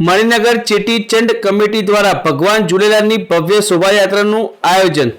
Maninagar Cheti Chand committee દ્વારા ભગવાન ઝૂલેલાલની ભવ્ય શોભાયાત્રાનું આયોજન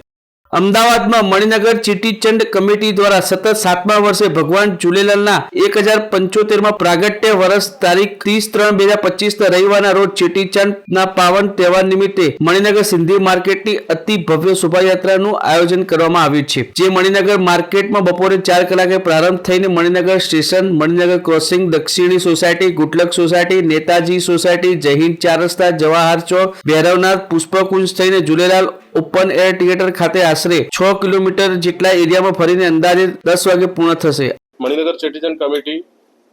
અમદાવાદમાં મણિનગર ચીટીચંડ કમિટી દ્વારા સતત સાતમા વર્ષે ભગવાન ઝૂલેલાલના એક હજાર પંચોતેરમાં પ્રાગટ્ય વર્ષ તારીખ ત્રીસ ત્રણ બે હજાર પચીસના રવિવારના રોજ ચીટીચંડના પાવન તહેવાર નિમિત્તે મણિનગર સિંધી માર્કેટની અતિ ભવ્ય શોભાયાત્રાનું આયોજન કરવામાં આવ્યું છે, જે મણિનગર માર્કેટમાં બપોરે ચાર કલાકે પ્રારંભ થઈને Maninagar station, Maninagar crossing, Dakshini society ગુટલક society, Netaji society Jayhind ચાર રસ્તા, જવાહર ચોક, ભૈરવનાથ, પુષ્પકુંજ થઈને ઝૂલેલાલ ઓપન એર થિયેટર ખાતે આશરે છ કિલોમીટર જેટલા એરિયામાં ફરીને અંદાજે દસ વાગે પૂર્ણ થશે. મણિનગર ચેટીચંદ કમિટી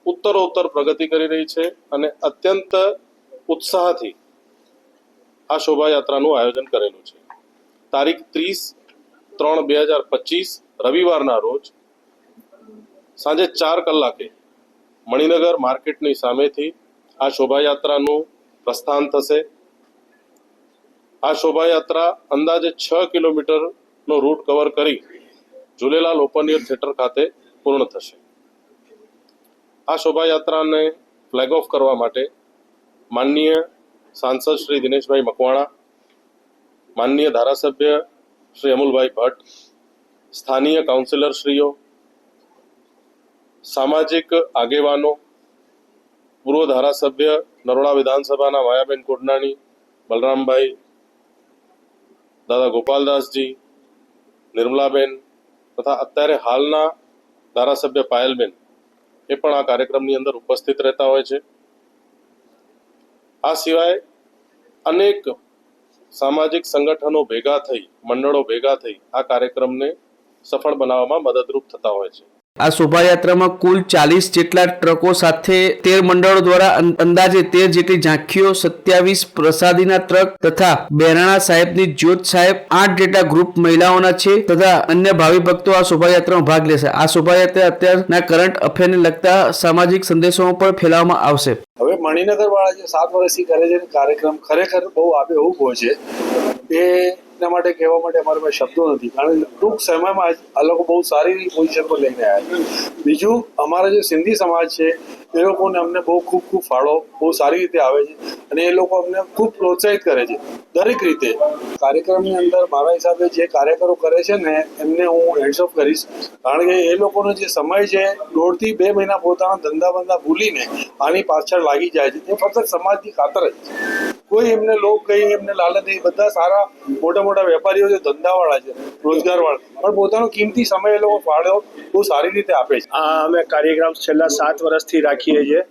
ઉત્તરોત્તર પ્રગતિ કરી રહી છે અને અત્યંત ઉત્સાહથી આ શોભાયાત્રાનું આયોજન કરેલું છે. તારીખ ત્રીસ ત્રણ બે હજાર પચીસ, રવિવારના રોજ સાંજે ચાર કલાકે મણિનગર માર્કેટની સામેથી આ શોભાયાત્રાનું પ્રસ્થાન થશે. આ શોભાયાત્રા અંદાજે છ કિલોમીટરનો રૂટ કવર કરી ઝૂલેલાલ ઓપન એર થિયેટર ખાતે પૂર્ણ થશે. આ શોભાયાત્રાને ફ્લેગ ઓફ કરવા માટે માનનીય સાંસદ શ્રી દિનેશભાઈ મકવાણા, માનનીય ધારાસભ્ય શ્રી અમુલભાઈ ભટ્ટ, સ્થાનીય કાઉન્સિલર શ્રીઓ, સામાજિક આગેવાનો, પૂર્વ ધારાસભ્ય નરોડા વિધાનસભાના માયાબેન કોડનાણી બલરામભાઈ દાદા ગોપાલદાસજી, નિર્મલાબેન તથા અત્યારે હાલના ધારાસભ્ય પાયલબેન એ પણ આ કાર્યક્રમની અંદર ઉપસ્થિત રહેતા હોય છે. આ સિવાય અનેક સામાજિક સંગઠનો ભેગા થઈ, મંડળો ભેગા થઈ આ કાર્યક્રમને સફળ બનાવવામાં મદદરૂપ થતા હોય છે. આ શોભાયાત્રામાં કુલ ચાલીસ જેટલા ટ્રકો સાથે તેર મંડળો દ્વારા અંદાજે તેર જેટલી ઝાંખીઓ, સત્યાવીસ પ્રસાદીના ટ્રક તથા બેરાણા સાહેબની જ્યોત સાહેબ, આઠ જેટલા ગ્રુપ મહિલાઓના છે તથા અન્ય ભાવિ ભક્તો આ શોભાયાત્રામાં ભાગ લેશે. આ શોભાયાત્રા અત્યારના કરંટ અફેરને લગતા સામાજિક સંદેશોમાં પણ ફેલાવવામાં આવશે. હવે મણિનગર વાળા જે સાત વર્ષથી કરે છે કાર્યક્રમ ખરેખર બહુ આબેહૂબ છે એ એના માટે કહેવા માટે અમારી પાસે શબ્દો નથી. કારણ કે ટૂંક સમયમાં જ આ લોકો બહુ સારી પોઝિશન પર લઈને આવ્યા છે. બીજું, અમારા જે સિંધી સમાજ છે, એ લોકોને અમને બહુ ખૂબ ખૂબ ફાળો, બહુ સારી રીતે આવે છે અને એ લોકો અમને ખૂબ પ્રોત્સાહિત કરે છે. દરેક રીતે. કાર્યક્રમની અંદર મારા હિસાબે જે કાર્યકરો કરે છે ને, એમને હું હેન્ડ્સઅપ કરીશ. કારણ કે એ લોકોનો જે સમય છે, દોઢથી બે મહિના પોતાના ધંધા બંધા ભૂલીને આની પાછળ લાગી જાય છે. એ ફક્ત સમાજની ખાતર જ. કોઈ એમને લોક કઈ એમને લાલચ નહીં. બધા સારા મોટા મોટા વેપારીઓ છે, ધંધાવાળા છે, રોજગારવાળા. પણ પોતાનો કિંમતી સમય એ લોકો ફાળો બહુ સારી રીતે આપે છે. આ અમે કાર્યક્રમ છેલ્લા સાત વર્ષથી રાખીએ છીએ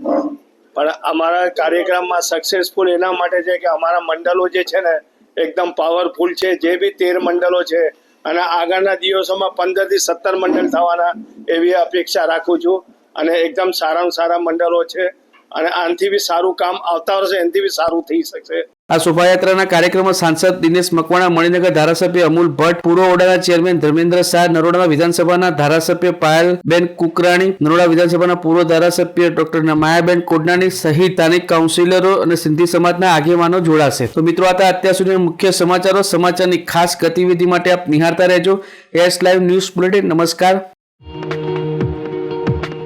પણ અમારા કાર્યક્રમમાં સક્સેસફુલ એના માટે છે કે અમારા મંડળો જે છે ને, એકદમ પાવરફુલ છે. જે બી તેર મંડળો છે, અને આગળના દિવસોમાં પંદરથી સત્તર મંડળ થવાના એવી અપેક્ષા રાખું છું. અને એકદમ સારામાં સારા મંડળો છે. અને આનાથી બી સારું કામ આવતા વર્ષે એનાથી બી સારું થઈ શકશે. આ શોભાયાત્રાના કાર્યક્રમમાં સાંસદ દિનેશ મકવાણા, મણિનગર ધારાસભ્ય અમુલ ભટ્ટ, પૂર્વ ઓડાના ચેરમેન ધર્મેન્દ્ર શાહ નરોડા વિધાનસભાના ધારાસભ્ય પાયલબેન કુકરાણી, નરોડા વિધાનસભાના પૂર્વ ધારાસભ્ય ડોક્ટર માયાબેન કોડનાની સહિત સ્થાનિક કાઉન્સિલરો અને સિંધી સમાજના આગેવાનો જોડાશે. તો મિત્રો, આ અત્યાર સુધીના મુખ્ય સમાચારો. સમાચારની ખાસ ગતિવિધિ માટે આપ નિહાળતા રહેજો. S live news bulletin. નમસ્કાર.